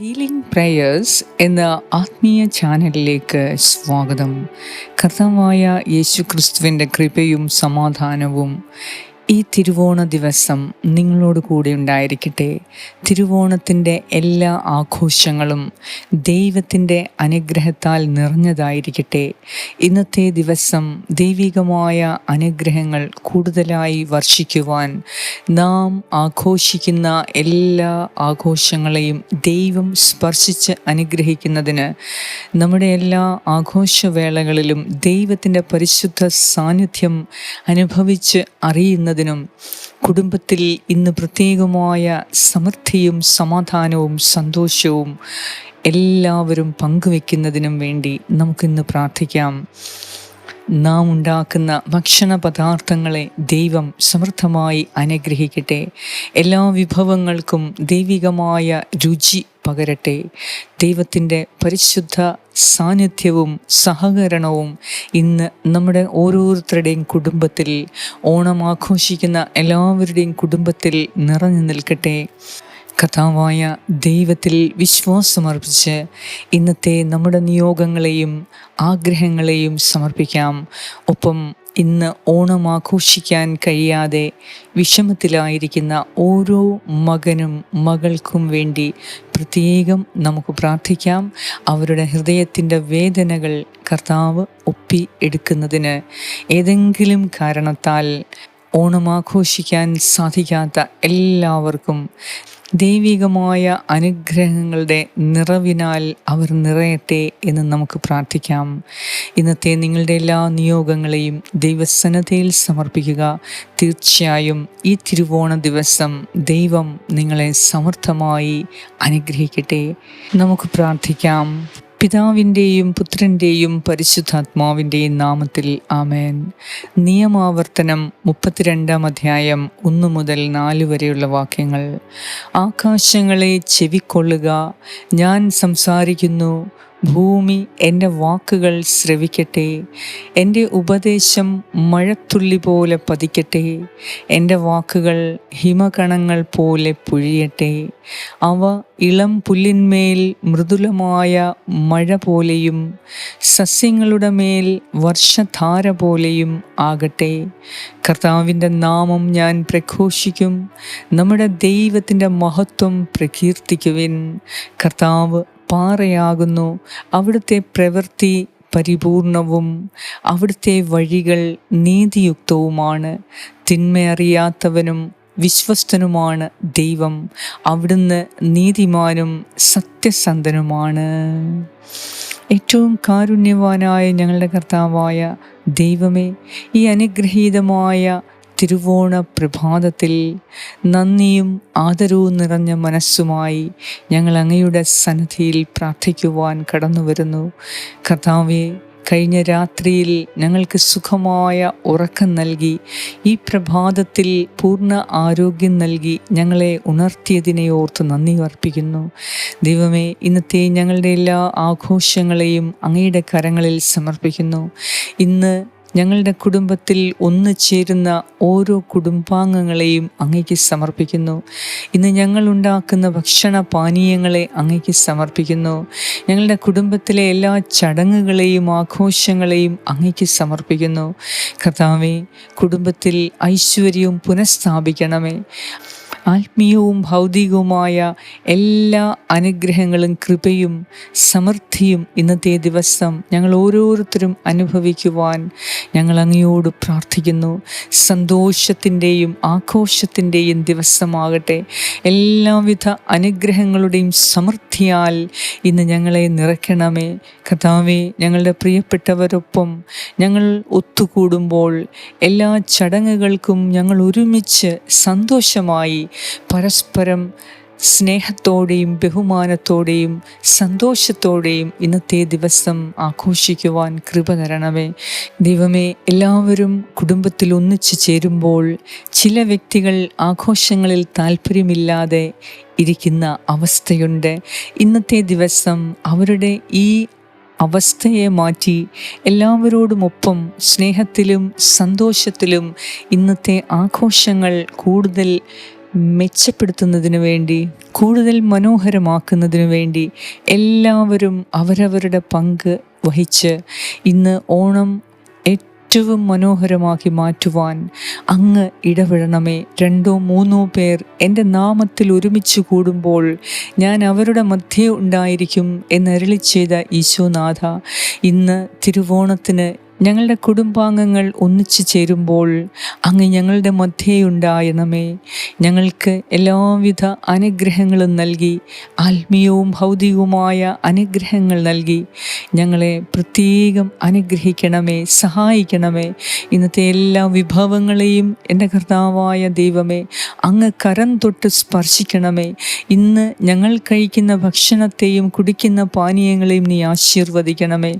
Healing prayers എന്ന ആത്മീയ ചാനലിലേക്ക് സ്വാഗതം. കർത്താവായ യേശു ക്രിസ്തുവിന്റെ കൃപയും സമാധാനവും ഈ തിരുവോണ ദിവസം നിങ്ങളോട് കൂടെ ഉണ്ടായിരിക്കട്ടെ. തിരുവോണത്തിന്റെ എല്ലാ ആഘോഷങ്ങളും ദൈവത്തിന്റെ അനുഗ്രഹത്താൽ നിറഞ്ഞതായിരിക്കട്ടെ. ഇന്നത്തെ ദിവസം ദൈവികമായ അനുഗ്രഹങ്ങൾ കൂടുതലായി വർഷിക്കുവാൻ നാം ആഘോഷിക്കുന്ന എല്ലാ ആഘോഷങ്ങളെയും ദൈവം സ്പർശിച്ച് അനുഗ്രഹിക്കുന്നതിന് നമ്മുടെ എല്ലാ ആഘോഷവേളകളിലും ദൈവത്തിന്റെ പരിശുദ്ധ സാന്നിധ്യം അനുഭവിച്ച് അറിയുന്നതിനും കുടുംബത്തിൽ ഇന്ന് പ്രത്യേകമായ സമൃദ്ധിയും സമാധാനവും സന്തോഷവും എല്ലാവരും പങ്കുവെക്കുന്നതിനും വേണ്ടി നമുക്കിന്ന് പ്രാർത്ഥിക്കാം. നാം ഉണ്ടാക്കുന്ന ഭക്ഷണ പദാർത്ഥങ്ങളെ ദൈവം സമൃദ്ധമായി അനുഗ്രഹിക്കട്ടെ. എല്ലാ വിഭവങ്ങൾക്കും ദൈവികമായ രുചി പകരട്ടെ. ദൈവത്തിന്റെ പരിശുദ്ധ സാന്നിധ്യവും സഹകരണവും ഇന്ന് നമ്മുടെ ഓരോരുത്തരുടെയും കുടുംബത്തിൽ ഓണം ആഘോഷിക്കുന്ന എല്ലാവരുടെയും കുടുംബത്തിൽ നിറഞ്ഞു നിൽക്കട്ടെ. കഥാവായ ദൈവത്തിൽ വിശ്വാസമർപ്പിച്ച് ഇന്നത്തെ നമ്മുടെ നിയോഗങ്ങളെയും ആഗ്രഹങ്ങളെയും സമർപ്പിക്കാം. ഒപ്പം ഇന്ന് ഓണം ആഘോഷിക്കാൻ കഴിയാതെ വിഷമത്തിലായിരിക്കുന്ന ഓരോ മകനും മകൾക്കും വേണ്ടി പ്രത്യേകം നമുക്ക് പ്രാർത്ഥിക്കാം. അവരുടെ ഹൃദയത്തിന്റെ വേദനകൾ കർത്താവ് ഒപ്പി എടുക്കുന്നതിന് ഏതെങ്കിലും കാരണത്താൽ ഓണം ആഘോഷിക്കാൻ സാധിക്കാത്ത എല്ലാവർക്കും ദൈവികമായ അനുഗ്രഹങ്ങളുടെ നിറവിനാൽ അവർ നിറയട്ടെ എന്ന് നമുക്ക് പ്രാർത്ഥിക്കാം. ഇന്നത്തെ നിങ്ങളുടെ എല്ലാ നിയോഗങ്ങളെയും ദൈവസന്നതയിൽ സമർപ്പിക്കുക. തീർച്ചയായും ഈ തിരുവോണ ദിവസം ദൈവം നിങ്ങളെ സമർത്ഥമായി അനുഗ്രഹിക്കട്ടെ. നമുക്ക് പ്രാർത്ഥിക്കാം. പിതാവിന്റെയും പുത്രന്റെയും പരിശുദ്ധാത്മാവിന്റെയും നാമത്തിൽ ആമേൻ. നിയമാവർത്തനം മുപ്പത്തിരണ്ടാം അധ്യായം ഒന്ന് മുതൽ നാല് വരെയുള്ള വാക്യങ്ങൾ. ആകാശങ്ങളെ ചെവിക്കൊള്ളുക ഞാൻ സംസാരിക്കുന്നു ഭൂമി എന്റെ വാക്കുകൾ ശ്രവിക്കട്ടെ. എന്റെ ഉപദേശം മഴത്തുള്ളി പോലെ പതിക്കട്ടെ. എന്റെ വാക്കുകൾ ഹിമകണങ്ങൾ പോലെ പൊഴിയട്ടെ. അവ ഇളം പുല്ലിന്മേൽ മൃദുലമായ മഴ പോലെയും സസ്യങ്ങളുടെ മേൽ വർഷധാര പോലെയും ആകട്ടെ. കർത്താവിന്റെ നാമം ഞാൻ പ്രഘോഷിക്കും. നമ്മുടെ ദൈവത്തിന്റെ മഹത്വം പ്രകീർത്തിക്കുവിൻ. കർത്താവ് പാറയാകുന്നു. അവിടുത്തെ പ്രവൃത്തി പരിപൂർണവും അവിടുത്തെ വഴികൾ നീതിയുക്തവുമാണ്. തിന്മയറിയാത്തവനും വിശ്വസ്തനുമാണ് ദൈവം. അവിടുന്ന് നീതിമാനും സത്യസന്ധനുമാണ്. ഏറ്റവും കാരുണ്യവാനായ ഞങ്ങളുടെ കർത്താവായ ദൈവമേ ഈ അനുഗ്രഹീതമായ തിരുവോണ പ്രഭാതത്തിൽ നന്ദിയും ആദരവും നിറഞ്ഞ മനസ്സുമായി ഞങ്ങൾ അങ്ങയുടെ സന്നിധിയിൽ പ്രാർത്ഥിക്കുവാൻ കടന്നു വരുന്നു. കർത്താവെ കഴിഞ്ഞ രാത്രിയിൽ ഞങ്ങൾക്ക് സുഖമായ ഉറക്കം നൽകി ഈ പ്രഭാതത്തിൽ പൂർണ ആരോഗ്യം നൽകി ഞങ്ങളെ ഉണർത്തിയതിനെ ഓർത്ത് നന്ദി അർപ്പിക്കുന്നു. ദൈവമേ ഇന്നത്തെ ഞങ്ങളുടെ എല്ലാ ആഘോഷങ്ങളെയും അങ്ങയുടെ കരങ്ങളിൽ സമർപ്പിക്കുന്നു. ഇന്ന് ഞങ്ങളുടെ കുടുംബത്തിൽ ഒന്നു ചേരുന്ന ഓരോ കുടുംബാംഗങ്ങളെയും അങ്ങയ്ക്ക് സമർപ്പിക്കുന്നു. ഇന്ന് ഞങ്ങൾ ഉണ്ടാക്കുന്ന ഭക്ഷണ പാനീയങ്ങളെ അങ്ങയ്ക്ക് സമർപ്പിക്കുന്നു. ഞങ്ങളുടെ കുടുംബത്തിലെ എല്ലാ ചടങ്ങുകളെയും ആഘോഷങ്ങളെയും അങ്ങയ്ക്ക് സമർപ്പിക്കുന്നു. കർത്താവെ കുടുംബത്തിൽ ഐശ്വര്യവും പുനഃസ്ഥാപിക്കണമേ. ആത്മീയവും ഭൗതികവുമായ എല്ലാ അനുഗ്രഹങ്ങളും കൃപയും സമൃദ്ധിയും ഇന്നത്തെ ദിവസം ഞങ്ങൾ ഓരോരുത്തരും അനുഭവിക്കുവാൻ ഞങ്ങൾ അങ്ങയോട് പ്രാർത്ഥിക്കുന്നു. സന്തോഷത്തിന്റെയും ആഘോഷത്തിന്റെയും ദിവസമാകട്ടെ. എല്ലാവിധ അനുഗ്രഹങ്ങളുടെയും സമൃദ്ധിയാൽ ഇന്ന് ഞങ്ങളെ നിറയ്ക്കണമേ. കഥാവെ ഞങ്ങളുടെ പ്രിയപ്പെട്ടവരൊപ്പം ഞങ്ങൾ ഒത്തുകൂടുമ്പോൾ എല്ലാ ചടങ്ങുകൾക്കും ഞങ്ങൾ ഒരുമിച്ച് സന്തോഷമായി പരസ്പരം സ്നേഹത്തോടെയും ബഹുമാനത്തോടെയും സന്തോഷത്തോടെയും ഇന്നത്തെ ദിവസം ആഘോഷിക്കുവാൻ കൃപ തരണമേ. ദൈവമേ എല്ലാവരും കുടുംബത്തിൽ ഒന്നിച്ചു ചേരുമ്പോൾ ചില വ്യക്തികൾ ആഘോഷങ്ങളിൽ താല്പര്യമില്ലാതെ ഇരിക്കുന്ന അവസ്ഥയുണ്ട്. ഇന്നത്തെ ദിവസം അവരുടെ ഈ അവസ്ഥയെ മാറ്റി എല്ലാവരോടുമൊപ്പം സ്നേഹത്തിലും സന്തോഷത്തിലും ഇന്നത്തെ ആഘോഷങ്ങൾ കൂടുതൽ മെച്ചപ്പെടുത്തുന്നതിന് വേണ്ടി കൂടുതൽ മനോഹരമാക്കുന്നതിന് വേണ്ടി എല്ലാവരും അവരവരുടെ പങ്ക് വഹിച്ച് ഇന്ന് ഓണം ഏറ്റവും മനോഹരമാക്കി മാറ്റുവാൻ അങ്ങ് ഇടപെടണമേ. രണ്ടോ മൂന്നോ പേർ എന്റെ നാമത്തിൽ ഒരുമിച്ച് കൂടുമ്പോൾ ഞാൻ അവരുടെ മധ്യേ ഉണ്ടായിരിക്കും എന്നരളി ചെയ്ത ഈശോനാഥ ഇന്ന് തിരുവോണത്തിന് ഞങ്ങളുടെ കുടുംബാംഗങ്ങൾ ഒന്നിച്ചു ചേരുമ്പോൾ അങ്ങ് ഞങ്ങളുടെ മധ്യേയുണ്ടായണമേ. ഞങ്ങൾക്ക് എല്ലാവിധ അനുഗ്രഹങ്ങളും നൽകി ആത്മീയവും ഭൗതികവുമായ അനുഗ്രഹങ്ങൾ നൽകി. ഞങ്ങളെ പ്രത്യേകം അനുഗ്രഹിക്കണമേ സഹായിക്കണമേ. ഇന്നത്തെ എല്ലാ വിഭവങ്ങളെയും എന്റെ കർത്താവായ ദൈവമേ അങ്ങ് കരം തൊട്ട് സ്പർശിക്കണമേ. ഇന്ന് ഞങ്ങൾ കഴിക്കുന്ന ഭക്ഷണത്തെയും കുടിക്കുന്ന പാനീയങ്ങളെയും നീ ആശീർവദിക്കണമേ.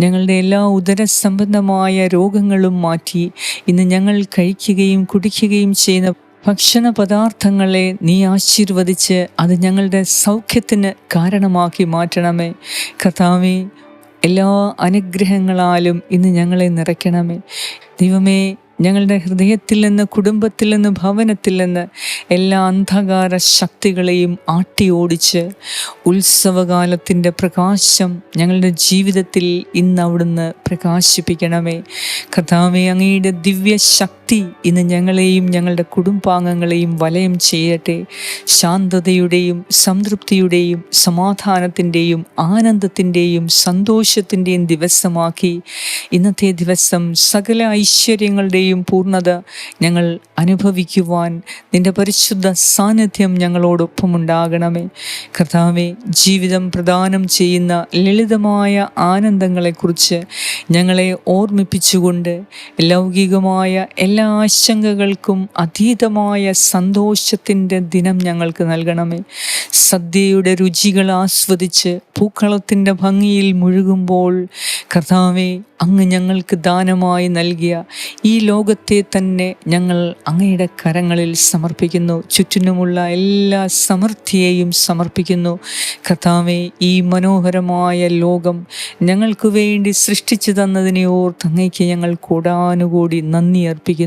ഞങ്ങളുടെ എല്ലാ ഉദര സംബന്ധമായ രോഗങ്ങളും മാറ്റി ഇന്ന് ഞങ്ങൾ കഴിക്കുകയും കുടിക്കുകയും ചെയ്യുന്ന ഭക്ഷണ പദാർത്ഥങ്ങളെ നീ ആശീർവദിച്ച് അത് ഞങ്ങളുടെ സൗഖ്യത്തിന് കാരണമാക്കി മാറ്റണമേ. കഥാവി എല്ലാ അനുഗ്രഹങ്ങളാലും ഇന്ന് ഞങ്ങളെ നിറയ്ക്കണമേ. ദൈവമേ ഞങ്ങളുടെ ഹൃദയത്തിൽ നിന്ന് കുടുംബത്തിൽ നിന്ന് ഭവനത്തിൽ നിന്ന് എല്ലാ അന്ധകാര ശക്തികളെയും ആട്ടി ഓടിച്ച് ഉത്സവകാലത്തിന്റെ പ്രകാശം ഞങ്ങളുടെ ജീവിതത്തിൽ ഇന്ന് അവിടുന്ന് പ്രകാശിപ്പിക്കണമേ. കഥാവേ അങ്ങയുടെ ദിവ്യ ശക്തി ഇന്ന് ഞങ്ങളെയും ഞങ്ങളുടെ കുടുംബാംഗങ്ങളെയും വലയം ചെയ്യട്ടെ. ശാന്തതയുടെയും സംതൃപ്തിയുടെയും സമാധാനത്തിന്റെയും ആനന്ദത്തിന്റെയും സന്തോഷത്തിന്റെയും ദിവസമാക്കി. ഇന്നത്തെ ദിവസം സകല ഐശ്വര്യങ്ങളുടെയും പൂർണത ഞങ്ങൾ അനുഭവിക്കുവാൻ നിന്റെ പരിശുദ്ധ സാന്നിധ്യം ഞങ്ങളോടൊപ്പം ഉണ്ടാകണമേ കർത്താവെ ജീവിതം പ്രദാനം ചെയ്യുന്ന ലളിതമായ ആനന്ദങ്ങളെക്കുറിച്ച് ഞങ്ങളെ ഓർമ്മിപ്പിച്ചുകൊണ്ട് ലൗകികമായ എല്ലാ ആശങ്കകൾക്കും അതീതമായ സന്തോഷത്തിന്റെ ദിനം ഞങ്ങൾക്ക് നൽകണമേ. സദ്യയുടെ രുചികൾ ആസ്വദിച്ച് പൂക്കളത്തിന്റെ ഭംഗിയിൽ മുഴുകുമ്പോൾ കർത്താവെ അങ്ങ് ഞങ്ങൾക്ക് ദാനമായി നൽകിയ ഈ ലോകത്തെ തന്നെ ഞങ്ങൾ അങ്ങയുടെ കരങ്ങളിൽ സമർപ്പിക്കുന്നു. ചുറ്റിനുമുള്ള എല്ലാ സമൃദ്ധിയെയും സമർപ്പിക്കുന്നു. കർത്താവെ ഈ മനോഹരമായ ലോകം ഞങ്ങൾക്ക് വേണ്ടി സൃഷ്ടിച്ചു തന്നതിനെ ഓർത്ത് അങ്ങയ്ക്ക് ഞങ്ങൾ കൂടാനുകൂടി നന്ദി അർപ്പിക്കുന്നു.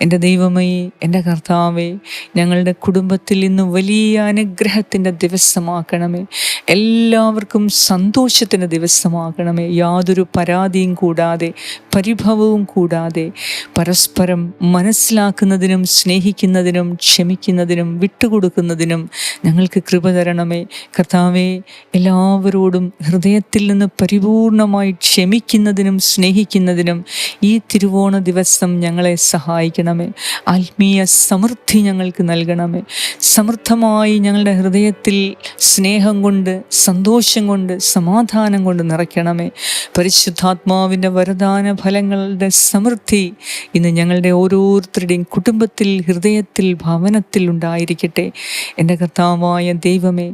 എന്റെ ദൈവമേ എന്റെ കർത്താവേ ഞങ്ങളുടെ കുടുംബത്തിൽ ഇന്ന് വലിയ അനുഗ്രഹത്തിന്റെ ദിവസമാക്കണമേ. എല്ലാവർക്കും സന്തോഷത്തിന്റെ ദിവസമാക്കണമേ. യാതൊരു പരാതിയും കൂടാതെ പരിഭവവും കൂടാതെ പരസ്പരം മനസ്സിലാക്കുന്നതിനും സ്നേഹിക്കുന്നതിനും ക്ഷമിക്കുന്നതിനും വിട്ടുകൊടുക്കുന്നതിനും ഞങ്ങൾക്ക് കൃപ തരണമേ. കർത്താവെ എല്ലാവരോടും ഹൃദയത്തിൽ നിന്ന് പരിപൂർണമായി ക്ഷമിക്കുന്നതിനും സ്നേഹിക്കുന്നതിനും ഈ തിരുവോണ ദിവസം ഞങ്ങളെ സഹായിക്കണമേ. ആത്മീയ സമൃദ്ധി ഞങ്ങൾക്ക് നൽകണമേ. സമൃദ്ധമായി ഞങ്ങളുടെ ഹൃദയത്തിൽ സ്നേഹം കൊണ്ട് സന്തോഷം കൊണ്ട് സമാധാനം കൊണ്ട് നിറയ്ക്കണമേ. പരിശുദ്ധാത്മാവിന്റെ വരദാന ഫലങ്ങളുടെ സമൃദ്ധി ഇന്ന് ഞങ്ങളുടെ ഓരോരുത്തരുടെയും കുടുംബത്തിൽ ഹൃദയത്തിൽ ഭവനത്തിൽ ഉണ്ടായിരിക്കട്ടെ. എന്റെ കർത്താവായ ദൈവമേ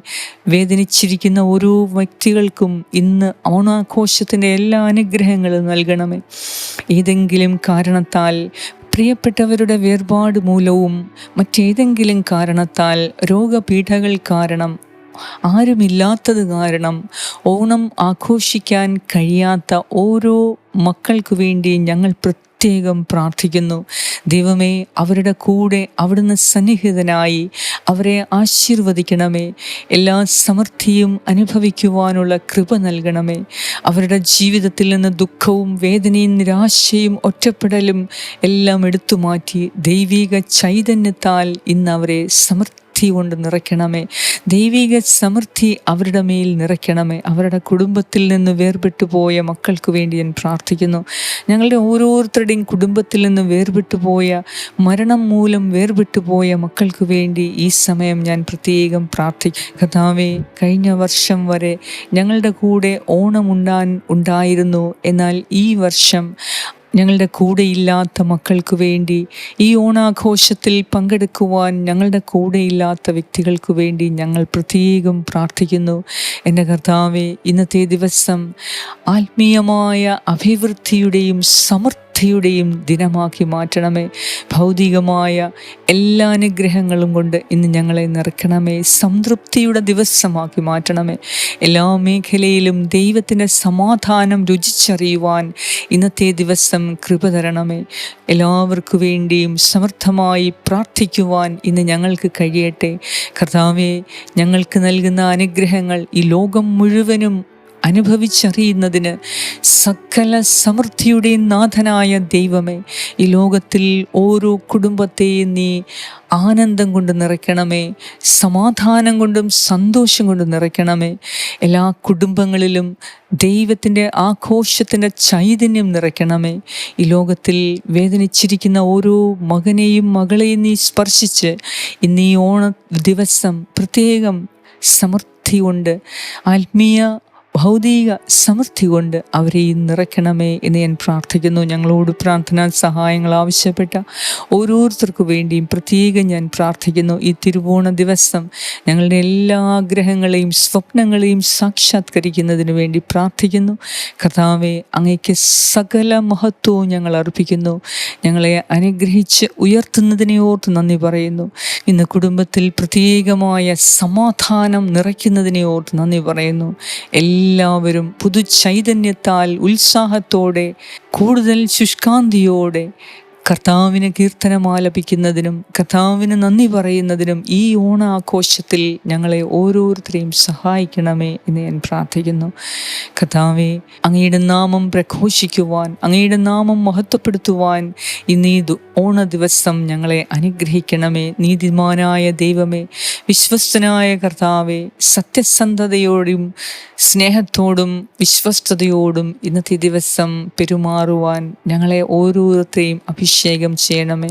വേദനിച്ചിരിക്കുന്ന ഓരോ വ്യക്തികൾക്കും ഇന്ന് ഓണാഘോഷത്തിന്റെ എല്ലാ അനുഗ്രഹങ്ങളും നൽകണമേ. ഏതെങ്കിലും കാരണത്താൽ പ്രിയപ്പെട്ടവരുടെ വേർപാട് മൂലവും മറ്റേതെങ്കിലും കാരണത്താൽ രോഗപീഠകൾ കാരണം ആരുമില്ലാത്തത് കാരണം ഓണം ആഘോഷിക്കാൻ കഴിയാത്ത ഓരോ മക്കൾക്കു വേണ്ടി ഞങ്ങൾ പ്രത്യേകം പ്രാർത്ഥിക്കുന്നു. ദൈവമേ അവരുടെ കൂടെ അവിടുന്ന് സന്നിഹിതനായി അവരെ ആശീർവദിക്കണമേ. എല്ലാ സമൃദ്ധിയും അനുഭവിക്കുവാനുള്ള കൃപ നൽകണമേ. അവരുടെ ജീവിതത്തിൽ നിന്ന് ദുഃഖവും വേദനയും നിരാശയും ഒറ്റപ്പെടലും എല്ലാം എടുത്തു മാറ്റി ദൈവിക ചൈതന്യത്താൽ ഇന്ന് അവരെ സമൃദ്ധി സമൃദ്ധി കൊണ്ട് നിറയ്ക്കണമേ. ദൈവിക സമൃദ്ധി അവരുടെ മേൽ നിറയ്ക്കണമേ. അവരുടെ കുടുംബത്തിൽ നിന്ന് വേർപെട്ടു പോയ മക്കൾക്ക് വേണ്ടി ഞാൻ പ്രാർത്ഥിക്കുന്നു. ഞങ്ങളുടെ ഓരോരുത്തരുടെയും കുടുംബത്തിൽ നിന്ന് വേർപെട്ടു പോയ മരണം മൂലം വേർപെട്ടു പോയ മക്കൾക്ക് വേണ്ടി ഈ സമയം ഞാൻ പ്രത്യേകം പ്രാർത്ഥിക്കും കഥാവേ കഴിഞ്ഞ വർഷം വരെ ഞങ്ങളുടെ കൂടെ ഓണമുണ്ടാൻ ഉണ്ടായിരുന്നു. എന്നാൽ ഈ വർഷം ഞങ്ങളുടെ കൂടെയില്ലാത്ത മക്കൾക്ക് വേണ്ടി ഈ ഓണാഘോഷത്തിൽ പങ്കെടുക്കുവാൻ ഞങ്ങളുടെ കൂടെയില്ലാത്ത വ്യക്തികൾക്ക് വേണ്ടി ഞങ്ങൾ പ്രത്യേകം പ്രാർത്ഥിക്കുന്നു. എന്റെ കർത്താവെ ഇന്നത്തെ ദിവസം ആത്മീയമായ അഭിവൃദ്ധിയുടെയും സമൃദ്ധി സമൃദ്ധിയുടെയും ദിനമാക്കി മാറ്റണമേ. ഭൗതികമായ എല്ലാ അനുഗ്രഹങ്ങളും കൊണ്ട് ഇന്ന് ഞങ്ങളെ നിറയ്ക്കണമേ. സംതൃപ്തിയുടെ ദിവസമാക്കി മാറ്റണമേ. എല്ലാ മേഖലയിലും ദൈവത്തിന്റെ സമാധാനം രുചിച്ചറിയുവാൻ ഇന്നത്തെ ദിവസം കൃപ തരണമേ. എല്ലാവർക്കു വേണ്ടിയും സമർത്ഥമായി പ്രാർത്ഥിക്കുവാൻ ഇന്ന് ഞങ്ങൾക്ക് കഴിയട്ടെ. കർത്താവെ ഞങ്ങൾക്ക് നൽകുന്ന അനുഗ്രഹങ്ങൾ ഈ ലോകം മുഴുവനും അനുഭവിച്ചറിയുന്നതിന് സകല സമൃദ്ധിയുടെയും നാഥനായ ദൈവമേ ഈ ലോകത്തിൽ ഓരോ കുടുംബത്തെയും നീ ആനന്ദം കൊണ്ട് നിറയ്ക്കണമേ സമാധാനം കൊണ്ടും സന്തോഷം കൊണ്ടും നിറയ്ക്കണമേ. എല്ലാ കുടുംബങ്ങളിലും ദൈവത്തിന്റെ ആഘോഷത്തിന്റെ ചൈതന്യം നിറയ്ക്കണമേ. ഈ ലോകത്തിൽ വേദനിച്ചിരിക്കുന്ന ഓരോ മകനെയും മകളെയും നീ സ്പർശിച്ച് ഇന്ന് ഈ ഓണ ദിവസം പ്രത്യേകം സമൃദ്ധി കൊണ്ട് ആത്മീയ ഭൗതിക സമൃദ്ധി കൊണ്ട് അവരെ നിറയ്ക്കണമേ എന്ന് ഞാൻ പ്രാർത്ഥിക്കുന്നു. ഞങ്ങളോട് പ്രാർത്ഥനാ സഹായങ്ങൾ ആവശ്യപ്പെട്ട ഓരോരുത്തർക്കു വേണ്ടിയും പ്രത്യേകം ഞാൻ പ്രാർത്ഥിക്കുന്നു. ഈ തിരുവോണ ദിവസം ഞങ്ങളുടെ എല്ലാ ആഗ്രഹങ്ങളെയും സ്വപ്നങ്ങളെയും സാക്ഷാത്കരിക്കുന്നതിന് വേണ്ടി പ്രാർത്ഥിക്കുന്നു. കഥാവെ അങ്ങയ്ക്ക് സകല മഹത്വവും ഞങ്ങൾ അർപ്പിക്കുന്നു. ഞങ്ങളെ അനുഗ്രഹിച്ച് ഉയർത്തുന്നതിനെ ഓർത്ത് നന്ദി പറയുന്നു. ഇന്ന് കുടുംബത്തിൽ പ്രത്യേകമായ സമാധാനം നിറയ്ക്കുന്നതിനെ ഓർത്ത് നന്ദി പറയുന്നു. എല്ലാ എല്ലാവരും പുതുചൈതന്യത്താൽ ഉത്സാഹത്തോടെ കൂടുതൽ ശുഷ്കാന്തിയോടെ കർത്താവിന് കീർത്തനമാലപിക്കുന്നതിനും കർത്താവിന് നന്ദി പറയുന്നതിനും ഈ ഓണാഘോഷത്തിൽ ഞങ്ങളെ ഓരോരുത്തരെയും സഹായിക്കണമേ എന്ന് ഞാൻ പ്രാർത്ഥിക്കുന്നു. കർത്താവെ അങ്ങയുടെ നാമം പ്രഘോഷിക്കുവാൻ അങ്ങയുടെ നാമം മഹത്വപ്പെടുത്തുവാൻ ഇന്ന് ഈ ഓണ ദിവസം ഞങ്ങളെ അനുഗ്രഹിക്കണമേ. നീതിമാനായ ദൈവമേ വിശ്വസ്തനായ കർത്താവെ സത്യസന്ധതയോടും സ്നേഹത്തോടും വിശ്വസ്തയോടും ഇന്നത്തെ ദിവസം പെരുമാറുവാൻ ഞങ്ങളെ ഓരോരുത്തരെയും അഭിഷേകം അഭിഷേകം ചെയ്യണമേ.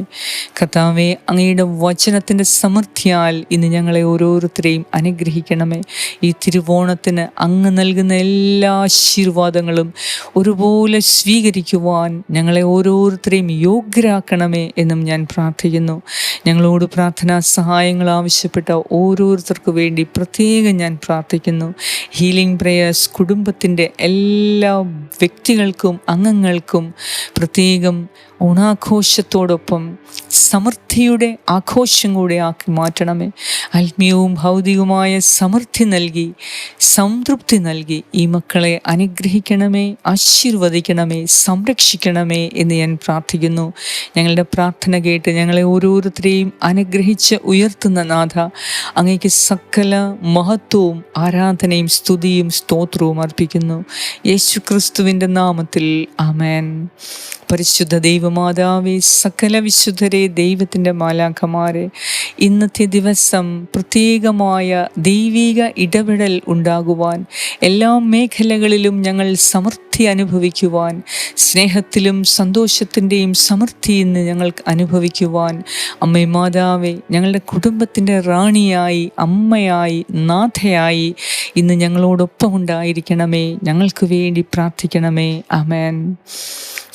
കർത്താവെ അങ്ങയുടെ വചനത്തിന്റെ സമൃദ്ധിയാൽ ഇന്ന് ഞങ്ങളെ ഓരോരുത്തരെയും അനുഗ്രഹിക്കണമേ. ഈ തിരുവോണത്തിന് അങ്ങ് നൽകുന്ന എല്ലാ ആശീർവാദങ്ങളും ഒരുപോലെ സ്വീകരിക്കുവാൻ ഞങ്ങളെ ഓരോരുത്തരെയും യോഗ്യരാക്കണമേ എന്നും ഞാൻ പ്രാർത്ഥിക്കുന്നു. ഞങ്ങളോട് പ്രാർത്ഥനാ സഹായങ്ങൾ ആവശ്യപ്പെട്ട ഓരോരുത്തർക്കു വേണ്ടി പ്രത്യേകം ഞാൻ പ്രാർത്ഥിക്കുന്നു. ഹീലിംഗ് പ്രേയേഴ്സ് കുടുംബത്തിന്റെ എല്ലാ വ്യക്തികൾക്കും അംഗങ്ങൾക്കും പ്രത്യേകം ഓണാഘോഷത്തോടൊപ്പം സമൃദ്ധിയുടെ ആഘോഷം കൂടെ ആക്കി മാറ്റണമേ. ആത്മീയവും ഭൗതികവുമായ സമൃദ്ധി നൽകി സംതൃപ്തി നൽകി ഈ മക്കളെ അനുഗ്രഹിക്കണമേ ആശീർവദിക്കണമേ സംരക്ഷിക്കണമേ എന്ന് ഞാൻ പ്രാർത്ഥിക്കുന്നു. ഞങ്ങളുടെ പ്രാർത്ഥന കേട്ട് ഞങ്ങളെ ഓരോരുത്തരെയും അനുഗ്രഹിച്ച് ഉയർത്തുന്ന നാഥ അങ്ങേക്ക് സകല മഹത്വവും ആരാധനയും സ്തുതിയും സ്തോത്രവും അർപ്പിക്കുന്നു. യേശു ക്രിസ്തുവിന്റെ നാമത്തിൽ ആമേൻ. പരിശുദ്ധ ദൈവമാതാവെ സകല വിശുദ്ധരെ ദൈവത്തിന്റെ മാലാഖമാരെ ഇന്നത്തെ ദിവസം പ്രത്യേകമായ ദൈവിക ഇടപെടൽ ഉണ്ടാകുവാൻ എല്ലാ മേഖലകളിലും ഞങ്ങൾ സമൃദ്ധി അനുഭവിക്കുവാൻ സ്നേഹത്തിലും സന്തോഷത്തിന്റെയും സമൃദ്ധി ഇന്ന് ഞങ്ങൾക്ക് അനുഭവിക്കുവാൻ അമ്മേ മാതാവെ ഞങ്ങളുടെ കുടുംബത്തിന്റെ റാണിയായി അമ്മയായി നാഥയായി ഇന്ന് ഞങ്ങളോടൊപ്പം ഉണ്ടായിരിക്കണമേ ഞങ്ങൾക്ക് വേണ്ടി പ്രാർത്ഥിക്കണമേ. അമേൻ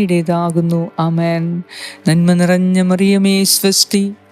അങ്ങയുടേതാകുന്നു അമേൻ നന്മ നിറഞ്ഞ മറിയമേ സ്വസ്തി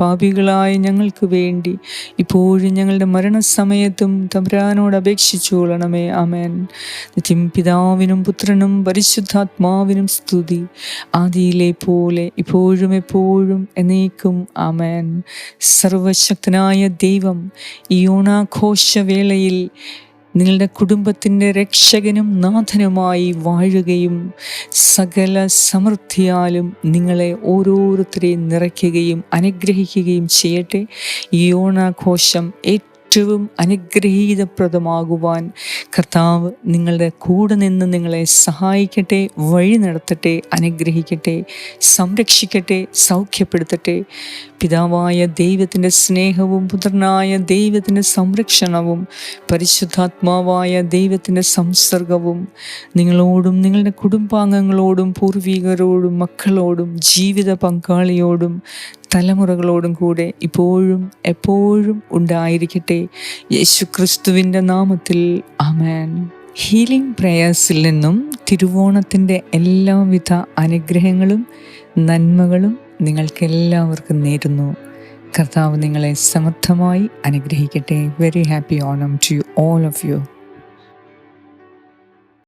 പാപികളായ ഞങ്ങൾക്ക് വേണ്ടി ഇപ്പോഴും ഞങ്ങളുടെ മരണസമയത്തും തമ്പുരാനോട് അപേക്ഷിച്ചുകൊള്ളണമേ. അമേൻ നിത്യം പിതാവിനും പുത്രനും പരിശുദ്ധാത്മാവിനും സ്തുതി. ആദിയിലെ പോലെ ഇപ്പോഴും എപ്പോഴും എന്നേക്കും ആമേൻ. സർവശക്തനായ ദൈവം ഈ ഓണാഘോഷവേളയിൽ നിങ്ങളുടെ കുടുംബത്തിന്റെ രക്ഷകനും നാഥനുമായി വാഴുകയും സകല സമൃദ്ധിയാലും നിങ്ങളെ ഓരോരുത്തരെയും നിറയ്ക്കുകയും അനുഗ്രഹിക്കുകയും ചെയ്യട്ടെ. ഈ ഓണാഘോഷം ഏറ്റവും ഏറ്റവും അനുഗ്രഹീതപ്രദമാകുവാൻ കർത്താവ് നിങ്ങളുടെ കൂടെ നിന്ന് നിങ്ങളെ സഹായിക്കട്ടെ വഴി നടത്തട്ടെ അനുഗ്രഹിക്കട്ടെ സംരക്ഷിക്കട്ടെ സൗഖ്യപ്പെടുത്തട്ടെ. പിതാവായ ദൈവത്തിന്റെ സ്നേഹവും പുത്രനായ ദൈവത്തിന്റെ സംരക്ഷണവും പരിശുദ്ധാത്മാവായ ദൈവത്തിന്റെ സംസർഗവും നിങ്ങളോടും നിങ്ങളുടെ കുടുംബാംഗങ്ങളോടും പൂർവികരോടും മക്കളോടും ജീവിത പങ്കാളിയോടും തലമുറകളോടും കൂടെ ഇപ്പോഴും എപ്പോഴും ഉണ്ടായിരിക്കട്ടെ. യേശുക്രിസ്തുവിന്റെ നാമത്തിൽ അമേൻ ഹീലിംഗ് പ്രേയേഴ്സിൽ നിന്നും തിരുവോണത്തിന്റെ എല്ലാവിധ അനുഗ്രഹങ്ങളും നന്മകളും നിങ്ങൾക്കെല്ലാവർക്കും നേരുന്നു. കർത്താവ് നിങ്ങളെ സമർത്ഥമായി അനുഗ്രഹിക്കട്ടെ. Very happy Onam to you all of you